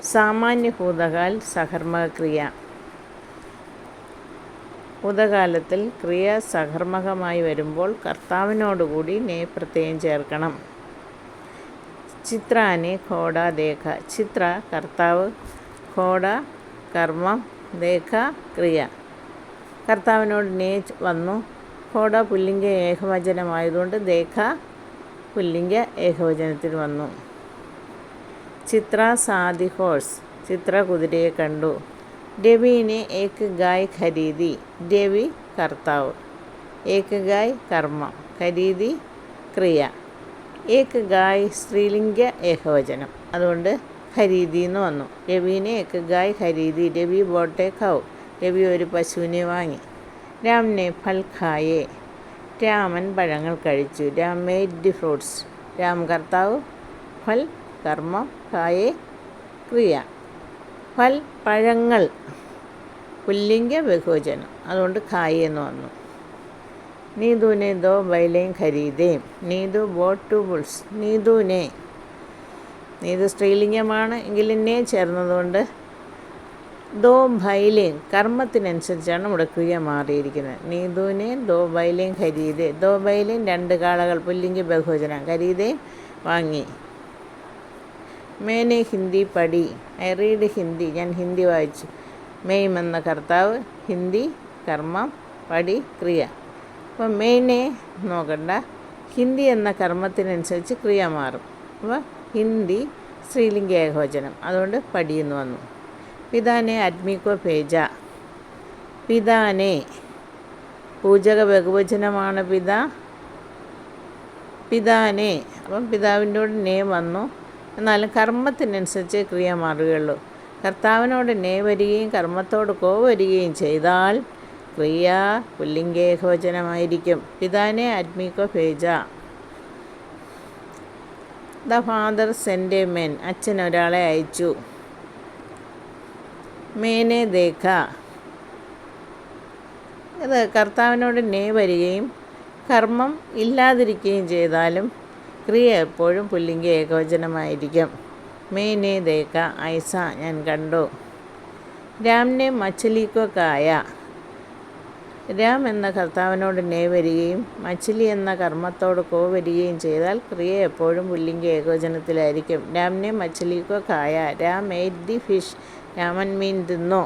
സാമാന്യഭൂതകാൽ സഹർമ്മക്രിയ. ഭൂതകാലത്തിൽ ക്രിയ സകർമ്മകമായി വരുമ്പോൾ കർത്താവിനോടുകൂടി നേ പ്രത്യയം ചേർക്കണം. ചിത്രാനെ ഘോട ദേഖ. ചിത്ര കർത്താവ് ഘോട കർമ്മം ദേഖ ക്രിയ. കർത്താവിനോട് നേ വന്നു. ഘോട പുല്ലിംഗ ഏകവചനമായതുകൊണ്ട് ദേഖ പുല്ലിംഗ ഏകവചനത്തിൽ വന്നു. ചിത്ര സാദി ഹോഴ്സ് ചിത്ര കുതിരയെ കണ്ടു. രവിനെ ഏക്ക് ഗായ് ഖരീദി രവി കർത്താവ്. ഏക്ക് ഗായ് കർമ്മം ഖരീദി ക്രിയ. ഏക്ക് ഗായ് സ്ത്രീലിംഗ ഏകവചനം. അതുകൊണ്ട് ഖരീദി എന്ന് വന്നു. രവിനെ ഏക്ക് ഗായ് ഖരീദി രവി ബോട്ടെ ഖൗ. രവി ഒരു പശുവിനെ വാങ്ങി. രാമനെ ഫൽ ഖായേ. രാമൻ പഴങ്ങൾ കഴിച്ചു. Ram made fruits. രാം കർത്താവ് ഫൽ കർമ്മം കായേ ക്രിയ. ഫൽ പഴങ്ങൾ. പുല്ലിംഗ ബഹുവചനം അതുകൊണ്ട് ഖായി എന്ന് വന്നു. നീതുനെ ദോ ബൈലയും ഖരീദേം. നീതു ബോട്ട് ടു ബുൾസ് നീതുനെ നീതു സ്ത്രീലിംഗമാണ് എങ്കിലും നേ ചേർന്നതുകൊണ്ട് ദോ ബൈലേം കർമ്മത്തിനനുസരിച്ചാണ് നമ്മുടെ ക്രിയ മാറിയിരിക്കുന്നത്. നീതുനെ ദോ ബൈലേം ഖരീദേ. ദോ ബൈലേം രണ്ട് കാളകൾ. പുല്ലിംഗ ബഹുവചനം ഖരീദേം വാങ്ങി. മേനെ ഹിന്ദി പടി ഐ റീഡ് ഹിന്ദി. ഞാൻ ഹിന്ദി വായിച്ചു. മെയ്ം എന്ന കർത്താവ് ഹിന്ദി കർമ്മം പടി ക്രിയ. അപ്പോൾ മെയിനെ നോക്കണ്ട. ഹിന്ദി എന്ന കർമ്മത്തിനനുസരിച്ച് ക്രിയ മാറും. അപ്പോൾ ഹിന്ദി സ്ത്രീലിംഗ ഏകവചനം അതുകൊണ്ട് പടി എന്ന് വന്നു. പിതാനെ അഡ്മിക്കോ പേജ. പിതാനെ പൂജക ബഹുവചനമാണ് പിത. പിതാനെ. അപ്പം പിതാവിന്റെ കൂടെ നേ വന്നു. എന്നാലും കർമ്മത്തിനനുസരിച്ച് ക്രിയ മാറുകയുള്ളൂ. കർത്താവിനോട് നേ വരികയും കർമ്മത്തോട് കോ വരികയും ചെയ്താൽ ക്രിയ പുല്ലിംഗേകവചനമായിരിക്കും പിതാനെ അഡ്മിക്കോ ഫേജ ദ ഫാദർ സെൻഡ് മെൻ. അച്ഛൻ ഒരാളെ അയച്ചു. മേനെ ദേഖ. ഇത് കർത്താവിനോട് നേ വരികയും കർമ്മം ഇല്ലാതിരിക്കുകയും ചെയ്താലും ക്രിയ എപ്പോഴും പുല്ലിംഗ ഏകവചനമായിരിക്കും മേനെ ദേക്ക ഐസ ഞാൻ കണ്ടു. രാമിനെ മച്ചലിക്കൊക്കായ. കായ രാം എന്ന കർത്താവിനോട് നേ വരികയും മച്ചിലി എന്ന കർമ്മത്തോട് കോ വരികയും ചെയ്താൽ ക്രിയ എപ്പോഴും പുല്ലിംഗ ഏകവചനത്തിലായിരിക്കും രാമിനെ മച്ചലിക്കൊക്കായ. കായ Ram ate the fish Raman മീൻ തിന്നു.